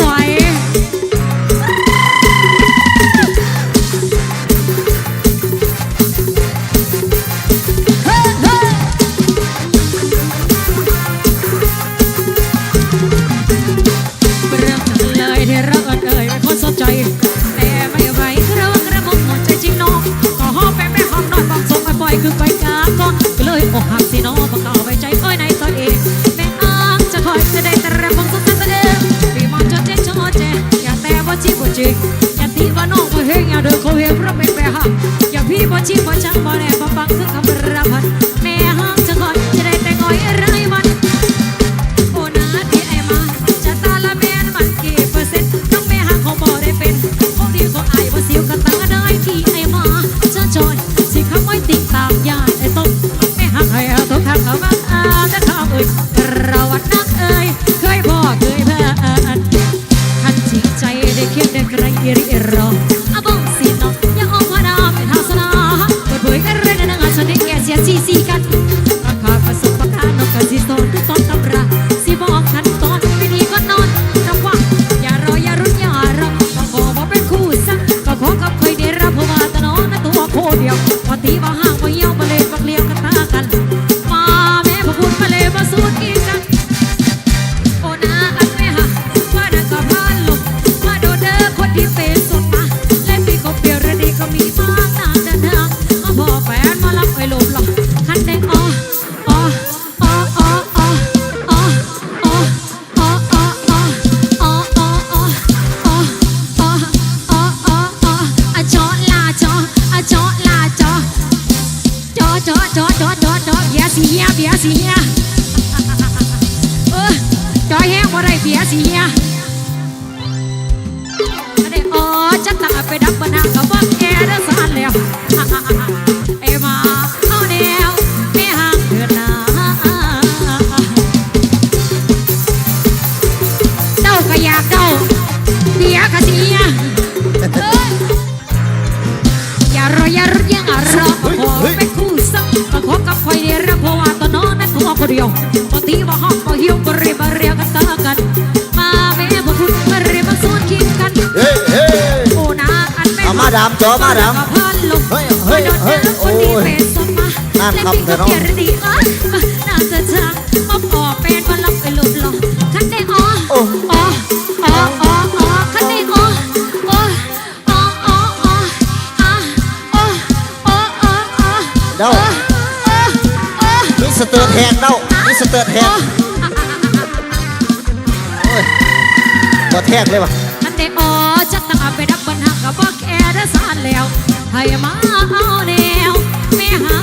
sonho. จอมาดำเฮ้ยเฮ้ยเฮ้ยโอ้ยน่าทำเถอเน้องน่าจะจังมาพอเป็นวันลับไปหลุดหลอกคันได้อ๋ออ๋ออ๋ออ๋อคันได้อ๋อเด้ามิสเตอร์แทงเด้ามิสเตอร์แทงบ่แทงเลยวะคันได้อ๋อจะตั้งเอาไปดับ แล้วให้มาเอาแนวแม่หา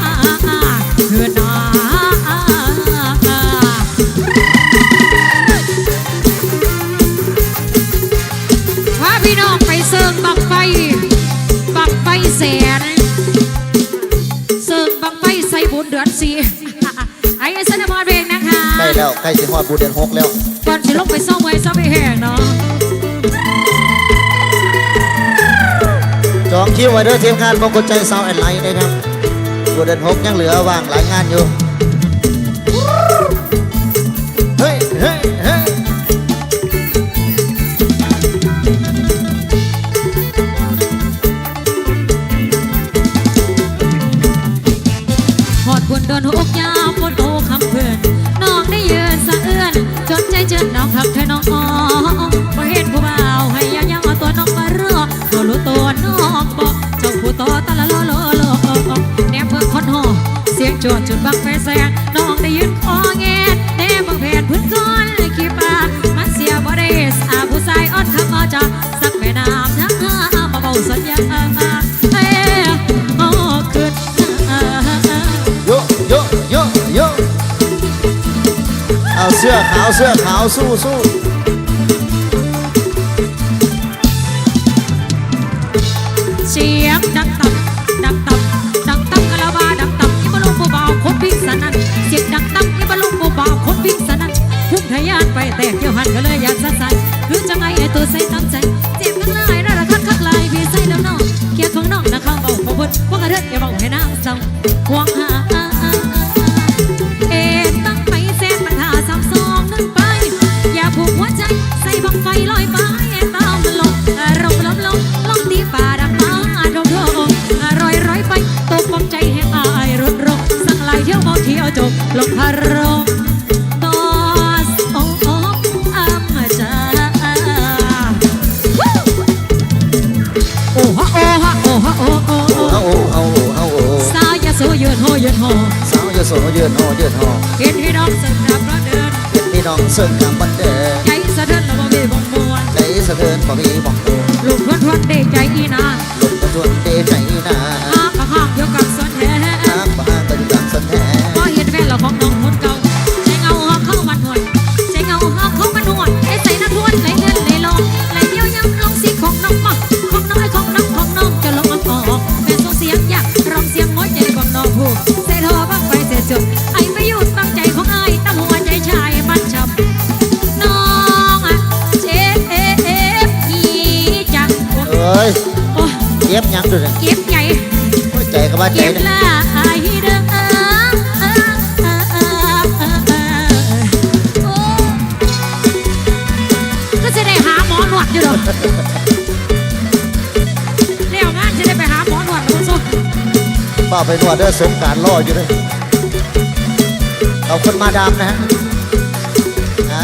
เถิดนาว่าพี่น้องไปเสิร์ฟบังไฟบังไฟแสนเสิร์ฟบังไฟใส่บุญเดือนสีไอ้สนมอเวงนะคะ ได้แล้วใกล้สิฮอดบุญเดือนหกแล้ว ก่อนจะลงไปซ่อมไว้ซ่อมไปแห้งเนาะ สองคิวไว้เด้อทียมงานมงคลใจเศร้าแอนไลน์นะครับบูเดนหกยังเหลือว่างหลายงานอยู่เฮ้เฮ้เฮ้อดบุญโดนหกยามบนโอคำเพื่อนน้องได้เยืนสะเอื้อนจนใจเจอน้องขับเธอน้อง จอดจุดบักไฟแสงน้องได้ยืนคอแงนแนบังเพดพื้นก้อนเลยขี้ปากมันเสียบ่ได้อาผู้ชายอ่อนคำมาจากสักแม่น้ำทั้งมาเบาสัญญาเออขึ้นโยโยโยโยเอาเสื้อขาวเสื้อขาวสู้สู้ ไปแตกเที่ยหันก็เลยอยากสัดใส่คือจังไงไอตัวใส่ตั้งใจเจ็บกันลายน่าระคักคักลายพี่ใส่แล้วน้องเกียรติของน้องนะข้าวเบาขอวพดพวกกระเทิดอย่าบอกให้น้ำซ้ำ โสยืนโหยืนหอเห็นพี่น้องสึกดับรถเดินเป็นพี่น้องเสิร์ฟกับบันเดอร์ใจสะเทือนแล้วบ่มีบ่มวนใจสะเทือนบ่มีบอกตัวลูกทวนทวนได้ใจอีนาลมกระชวนเดใจนา ยังดูเลยเก็บใหญ่ใจกับว่าใจเก็บนะลายเด้อโอ้ก็จะได้หาหมอหนวดอยู่หรอกเลี้ยวงานจะได้ไปหาหมอหนวดคุณส้มป้าไปนวดเด้อสงกรารรออยู่เลยเอาคนมาดามนะฮะนะ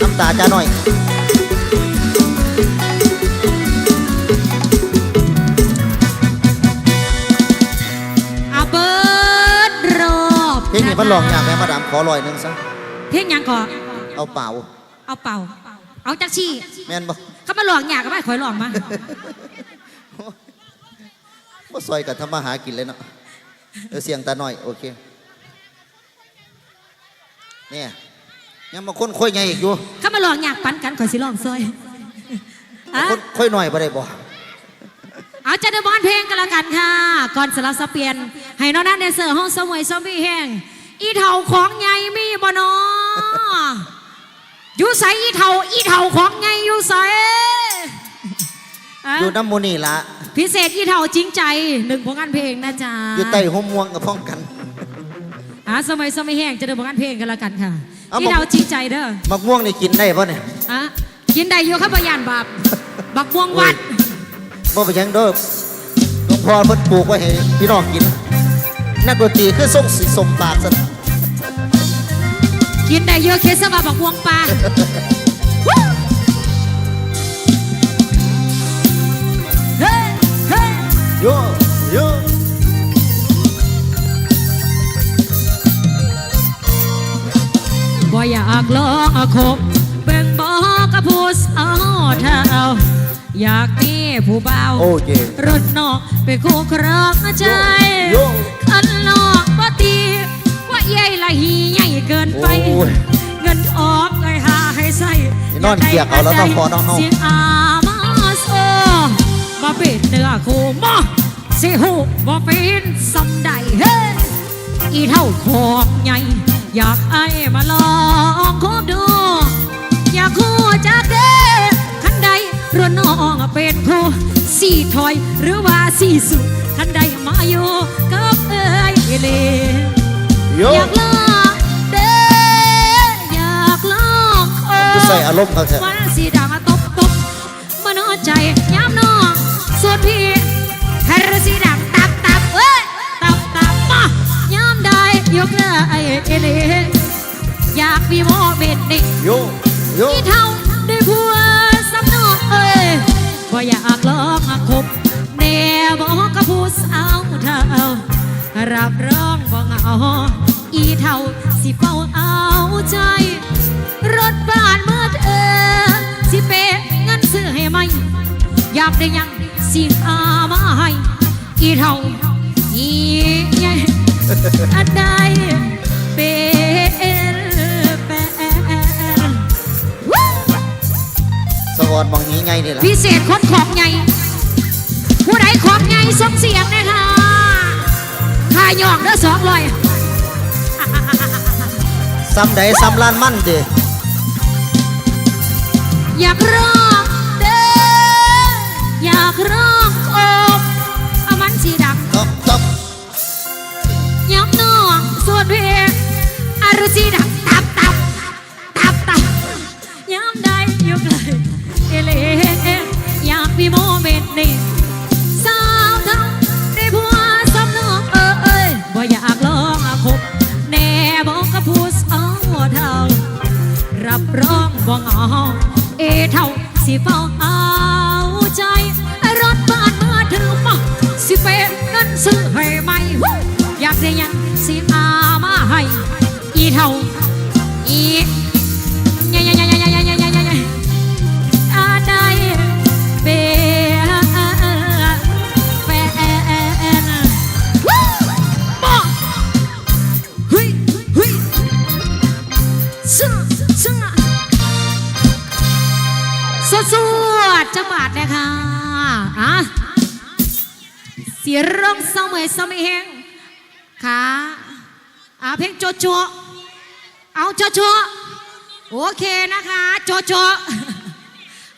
น้ำตาจะหน่อย มันลองอย่างแม่มาดามขอลอยหนึ่งซะเพลงหยังก่อนเอาเปล่า เอาเป่า เอาจักชี่แม่นบ่เขามาหลอกหยากก็ไม่ขอยหลอกมาบ่ซอยกันทำมาหากินเลยเนาะเออเสียงตาหน่อยโอเคเนี่ยยังมาคนค่อยใหญ่อีกอยู่เขามาหลอกหยากปันกันขอยสิลองซอยอะคนค่อยหน่อยบ่ได้บ่เอาจะได้บอนเพลงกันละกันค่ะ ก่อนสลับสเปียน ให้น้องนันเดนเซอร์ห้องสมวยซอมบี้แห้ง อีเท่าของใหญ่มีบ่นออยู่ใสอีเท่าอีเท่าของใหญ่อยู่ใสอะอยู่น้ำมูนี่ละพิเศษอีเท่าจริงใจหนึ่งผลงานเพลงนะจ๊ะอยู่ใต้ห่มม่วงกับพ้องกันอะสมัยสมัยแห้งจะได้ผลงานเพลงกันละกันค่ะเอาอีเท่าจริงใจเด้อมักม่วงนี่กินได้ป่ะเนี่ยอะกินได้อยู่ครับพยานบาปบักม่วงวัด บ่ไปยังเด้อหลวงพ่อเพิ่นปลูกไว้ให้พี่น้องกิน นักดนตรีคือส่งสีสมปากซะกินได้เยอะเคสว่าบักม่วงปลาเฮ้ยเฮ้ยโยโยบ่อยากลองอาคบเบิ่งบอกกับผู้สาวเท่าอยากมีผู้เบาโอ้เจรถนอกเป็นคู่ครองใจ นอนเกียกเอาแล้วต้องพอน้องเฮาเสียงอามาโซบ่เป็นเนื้อคู่มาสิหูบ่เป็นสำใดเฮ้อีเท่าของใหญ่อยากไอ้มาลองคบดูอยากคู่จากเด้คันใดรวนน้องเป็นผู้สี่ถอยหรือว่าสี่สุดคันใดมาอยู่กับเอ้ยเอเลโยอยากลอง ใส่อารมณ์เขาเถอะวันสีดังตบตบมโนใจย้ำน้องส่วนพี่แฮรสีดังตับตับเอ้ยตับตับมาย้ำได้ยกเลยได้เอเลอยากมีโมเมนต์นี้โยโยที่เท่าได้ผัวสำนองเอ้ยบ่อยากลองอาคบแน่บอกกับผู้สาวเท่ารับรองบ่เหงาอีเท่าสิเฝ้าเอาใจ รถบ้านเมื่อเออสิเปะเงินซื้อให้ไหม อยากได้หยังสิอามาให้อีเท่าอีใหญ่อันใดเป็นแฟนสวรรค์มองนี้ไงนี่ล่ะพิเศษคนของใหญ่ผู้ใดของใหญ่ส่งเสียงเลยค่ะค่าย่องเด้อสองร้อยซ้ำใดซ้ำล้านมั่นเด้ อยากร้องเด้ออยากร้องโอบเอามันสีดังตบตบย้ำน้องส่วนเพลงอารุสีดังตับตับตับตับย้ำได้อยู่ไกลเอเลอยากมีโมเมนต์นี้สาวเท่าได้ผัวสำนองเออเอ้ยบ่อยากลองอาคบแน่บอกกับผู้สาวเท่ารับรองบ่เหงา เอเท่าสิเฝ้าเอาใจ รถบ้านมาถึงมาสิเป็นเงินซื้อให้ไหม่วู้อยากได้ยังสิอามาให้ อีเท่าอี จังหวัดเลยค่ะอะเสียร้องเศร้าเมื่อยเศร้าไม่แห้งขาอาเพลงโจโจเอาโจโจโอเคนะคะโจโจ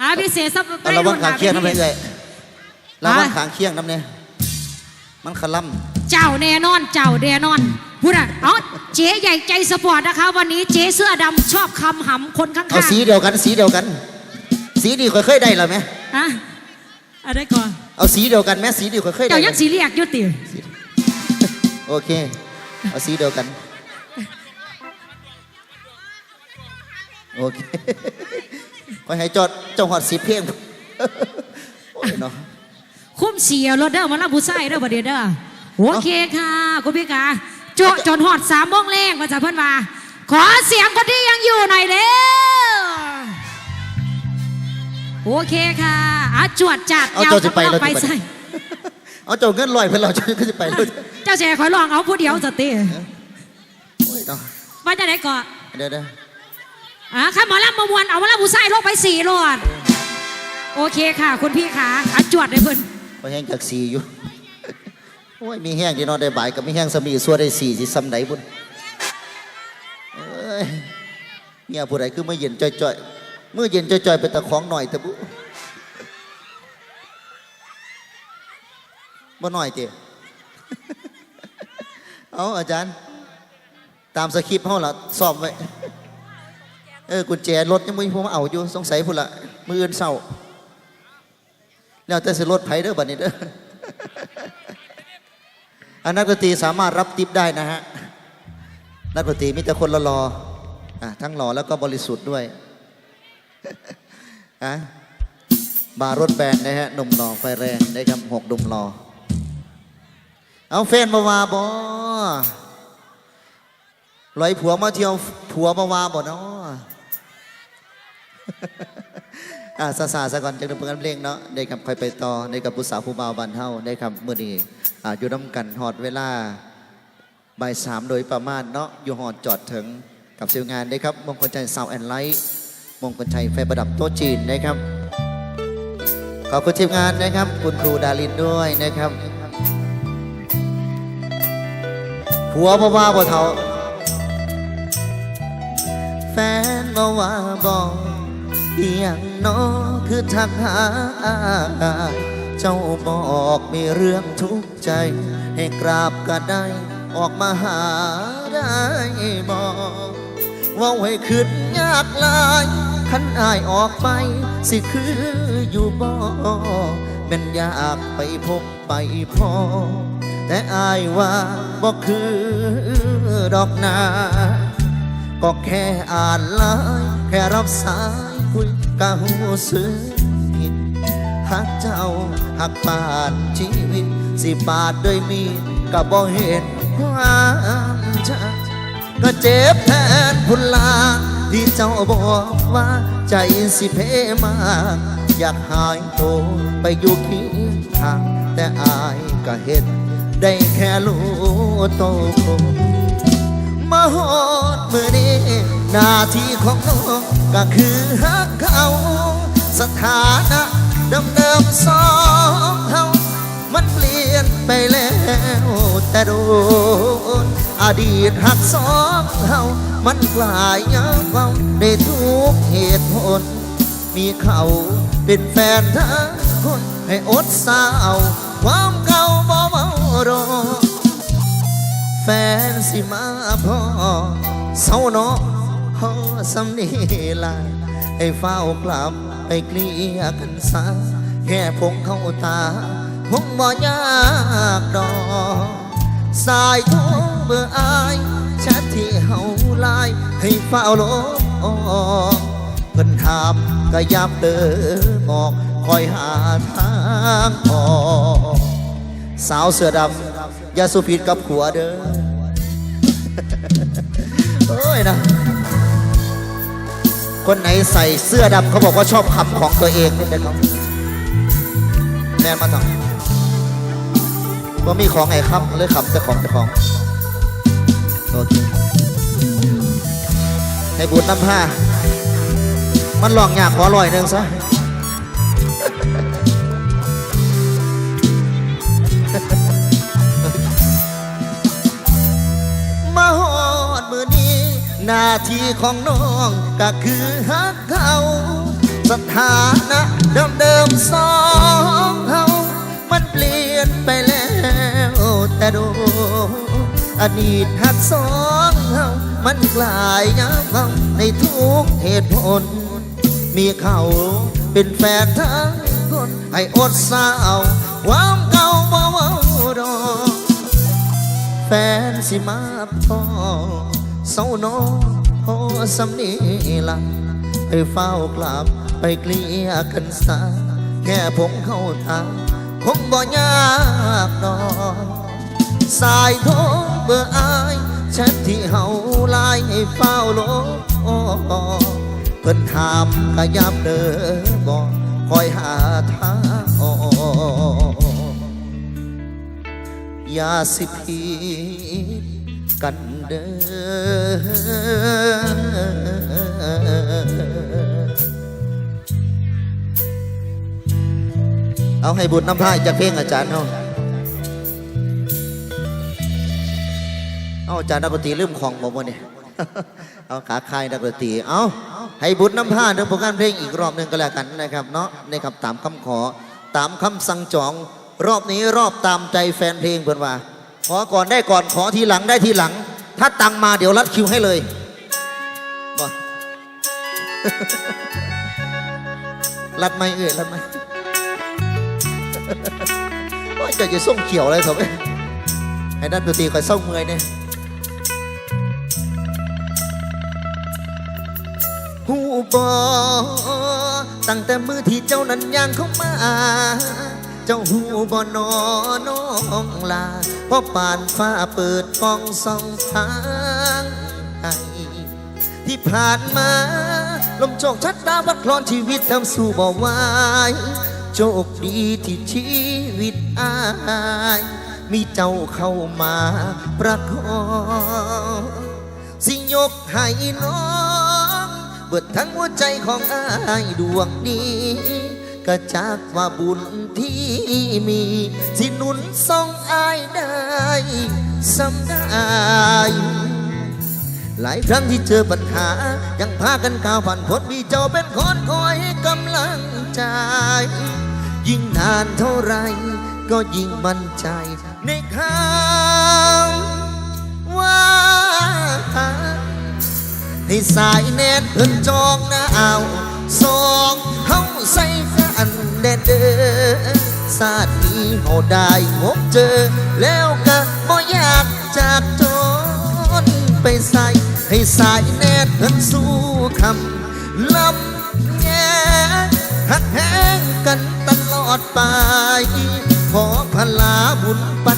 อาพิเศษสับเอาระวังขางเคียงน้ำเลยเอ้ยระวังขางเคียงน้ำเนี่ยมันขล่ำเจ้าแน่นอนเจ้าแน่นอนพูดอะเอาเจ๊ใหญ่ใจสปอร์ตนะคะ วันนี้เจ๊เสื้อดำชอบคำหำคนข้างเอาสีเดียวกันสีเดียวกัน สีดีค่อยเคยได้หรอไหมๆฮะอะไรก่อนเอาสีเดียวกันไหมสีดีค่อยเคยได้เจ้าไหมยังสีเรียกอยุติโอเค เอาสีเดียวกัน โอเคคอยให้จอดเจ้าหอดสีเพียงโอ้ยเนาะคุ้มเสียรถเด้อมาลาบุไซเด้อประเดี๋ยวเด้อโอเคค่ะคุณพี่กาโจจนหอดสามโมงแรงมาจากเพื่อนมาขอเสียงคนที่ยังอยู่หน่อยเด้อ โอเคค่ะอาจวดจัดเอาเจ้าจะไปแล้วไปจะไปใส่เอาเจ้าเงินลอยเพื่อนเราเจ้าก็จะไปแล้วเจ้าแจคอยลองเอาผู้เดียวสติโอ้ยเนาะว่าจะไหนก่อนเดี๋ยวเดี๋ยวอ่าข้าหมอลำมามวนเอามาลาบุไซลงไปสี่รอดโอเคค่ะ คุณพี่ขาอาจวดเลยเพื่อนพอแห้งจากสีอยู่โอ้ยมีแห้งที่นอนได้บ่ายกับมีแห้งสมีสัวได้สี่สิซ้ำไหนบุญเอ้ยเมียผู้ใดคือเมื่อเย็นจ่อยๆ เมื่อเย็นจ่อยๆเป็นตะของหน่อยต่บุบ่หน่อยเตีเอาอาจารย์ ตามสคริปต์เขาละสอบไว้เออกุญแจรถยังไม่ผมเอาอยู่สงสัยพุ่นละมืออื่นเศร้าแล้วแต่สิรถไผเด้อบัดนี้เด้ออันนักดนตรีสามารถรับติปได้นะฮะนักดนตรีมีแต่คนละรออทั้งหล่อแล้วก็บริสุทธิ์ด้วย อะบารถแบนนะฮะหนุ่มหล่อไฟแรงได้ครับหกหนุ่มหล่อเอาแฟนมาวาบอลอยผัวมาเที่ยวผัวมาวาบ่เนาะอ่าซาซาซะก่อนจังเดินเพื่อนเพลงเนาะได้ครับค่อยไปต่อได้กับผู้สาวผู้บ่าวบันเฮาได้ครับมื้อนี้อ่าอยู่น้ำกันฮอดเวลาบ่ายสามโดยประมาณเนาะอยู่ฮอดจอดถึงกับเซลงานได้ครับมงคลชัยซาวแอนไลท์ มงคลชัยไฟประดับโต๊ะจีนนะครับ ขอบคุณทีมงานนะครับ คุณครูดารินด้วยนะครับผัวบ่ว่าบ่เท่าแฟนบ่ว่าบอกเอียงน้อคือทักหาเจ้าบอกมีเรื่องทุกข์ใจ ให้กราบก็ได้ ออกมาหาได้บอกว่าให้ขึ้นยากลาย ขันอายออกไป สิคืออยู่บ่แม่นอยากไปพบไปพอ แต่อายว่าบ่คือดอกนา ก็แค่อ่านไลน์แค่รับสายคุยก็หูสึกผิดหักเจ้าหักปานชีวิต สิบาทด้วยมีดก็บ่เห็นความชัดก็เจ็บแทนคุณลา ที่เจ้าบอกว่าใจสิเพมา อยากหายโตไปอยู่เคียงทาง แต่อายก็เห็นได้แค่รู้โตวมาฮอดมือนี้หน้าที่ของน้องก็คือฮักเขา สถานะเดิมๆสองเฮา มันเปลี่ยนไปแล้ว แต่โดน อดีตหักสองเฮามันกลายยังเฝ้าได้ทุกเหตุผล มีเขาเป็นแฟนทั้งคนให้อดสาว ความเก่าบ่เมารอแฟนสิมาพ่อเศร้าเนาะฮอสำนีลาให้เฝ้ากลับไปเกลียกันซะแค่พงเข้าตา คงบ่ยากดอกสายโทรเบื่ออายแชทที่เฮาไลน์ให้เฝ้าลบออกเพิ่นถามก็ยับเดินออกคอยหาทางออกสาวเสือดำอย่าสุผิดกับขัวเด้อยนะคนไหนใส่เสื้อดำเขาบอกว่าชอบคำของตัวเองนี่นะครับแนนมาทำ ว่ามีของไงคำเลยคำแต่ของแต่ของโอเคให้บุญน้ำผ้ามันลองอยากขอลอยหนึ่งซะมาหอดมือนี้หน้าที่ของน้องก็คือฮักเขาสถานะเดิมๆสองเฮามันเปลี่ยนไปแล้ว แต่โดอดีตฮักสองเฮามันกลายย้ำเฮาในทุกเหตุผล มีเขาเป็นแฟนทั้งคนให้อดสาวความเก่าบ่เว้าดอกแฟนสิมาพอเศร้าน้องพอสำนีละไปเฝ้ากลับไปเกลียกันซะแค่ผมเข้าทางคงบ่ยากดอก สายโทรเบอร์อายแชทที่เฮาไลน์ให้เฝ้าโลกเพิ่นถามกะยามเด้อบอกคอยหาทางออกอย่าสิผิดกันเด้อเอาให้บุญน้ำพายจากเพลงอาจารย์เอาเอาอาจารย์นักดนตรีลืมของผมวะเนี่ยเอาขาคายนักดนตรีเอาให้บุญน้ำผ้าเดินผลงานเพลงอีกรอบหนึ่งก็แล้วกันนะครับเนาะนะครับตามคำขอตามคำสั่งจอง รอบนี้รอบตามใจแฟนเพลงเพื่อนว่า ขอก่อนได้ก่อนขอทีหลังได้ทีหลัง ถ้าตังมาเดี๋ยวรัดคิวให้เลยบ่รัดไหมเอ่ยรัดไหมว่าจะจะส่งเขียวอะไรเขาไหมไอ้นั่นดนตรีคอยส่งเมื่อยเนี่ย หูบอตั้งแต่มือที่เจ้านั้นย่างเข้ามา เจ้าหูบอนอน้องลาเพราะป่านฟ้าเปิดฟองสองทางให้ที่ผ่านมา ลมโชคชัดดาวัดคลอนชีวิตทำสู่บ่ไหวโชคดีที่ชีวิตอาย มีเจ้าเข้ามาประคองสิยกให้น้อง เบิดทั้งหัวใจของอายดวงนี้ก็จากว่าบุญที่มี สิหนุนส่งอายได้สำได้หลายครั้งที่เจอปัญหา ยังพากันก้าวผ่านพ้นมีเจ้าเป็นคนคอยกำลังใจ ยิ่งนานเท่าไร ก็ยิ่งมั่นใจในคำว่า ให้สายแนนเพิ่นจองหน้าเอาสองเฮาใส่กันแดนเด้อศาสตร์นี้เฮาได้พบเจอ แล้วก็บ่อยากจากจนไปใส่ให้สายแนนเพิ่นสู้คำลำแงหักแหงกันตลอดไป ขอพลาบุญปัน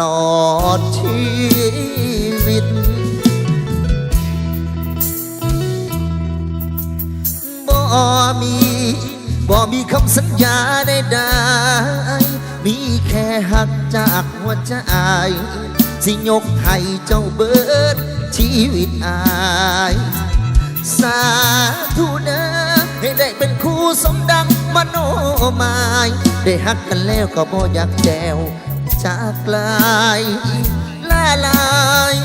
ลอดชีวิต บ่มี บ่มีคำสัญญาใดๆมีแค่หักจากหัวใจ สิยกให้เจ้าเบิดชีวิตอายสาธุเด้อให้ได้เป็นคู่สมดังมโนหมาย ได้หักกันแล้วก็บ่อยากแจว จากไกลละลาย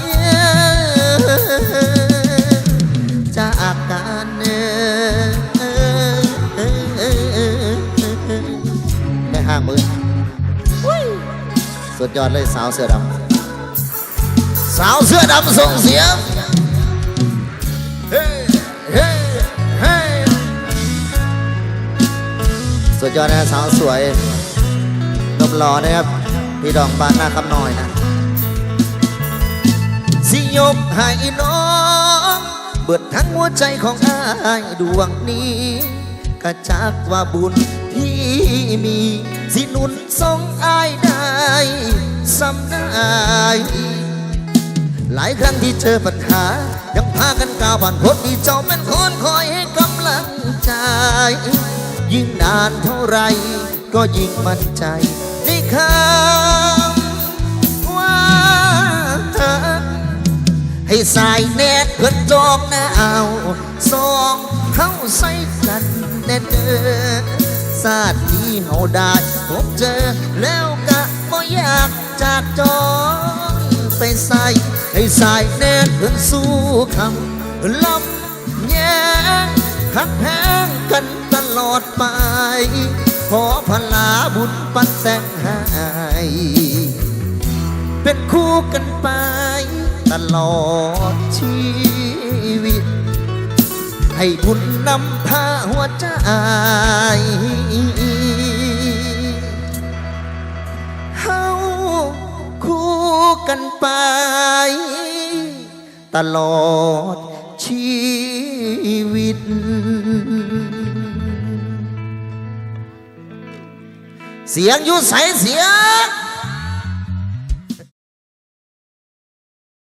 จากกันเอ่ยแม่ห้างมือสุดยอดเลยสาวเสื้อดำสาวเสื้อดำส่งเสียงเฮ้เฮ้เฮ้สุดยอดนะสาวสวยนมหล่อนะครับ พี่ดองบานหน้าคำน้อยนะ สิยกให้น้อง เบิดทั้งหัวใจของอายดวงนี้ก็จากว่าบุญที่มี สินุนส่งอายได้ซ้ำได้หลายครั้งที่เจอปัญหา ยังพากันก้าวผ่านพ้นที่เจ้าเป็นคนคอยให้กำลังใจ ยิ่งนานเท่าไรก็ยิ่งมั่นใจ คำว่าให้สายแนดเพื่อจองหน้าเอาสองเข้าใส่กันแน่เด้อสาดที่เฮาได้พบเจอแล้วก็บ่อยากจากจองไปใส่ให้สายแนดเพื่อนสู้คำลำแย่ขัดแพงกันตลอดไป พลาบุญปันแต่งให้ เป็นคู่กันไปตลอดชีวิต ให้บุญนำพาหัวใจเฮาคู่กันไป ตลอดชีวิต เสียงอยู่ใสเสียง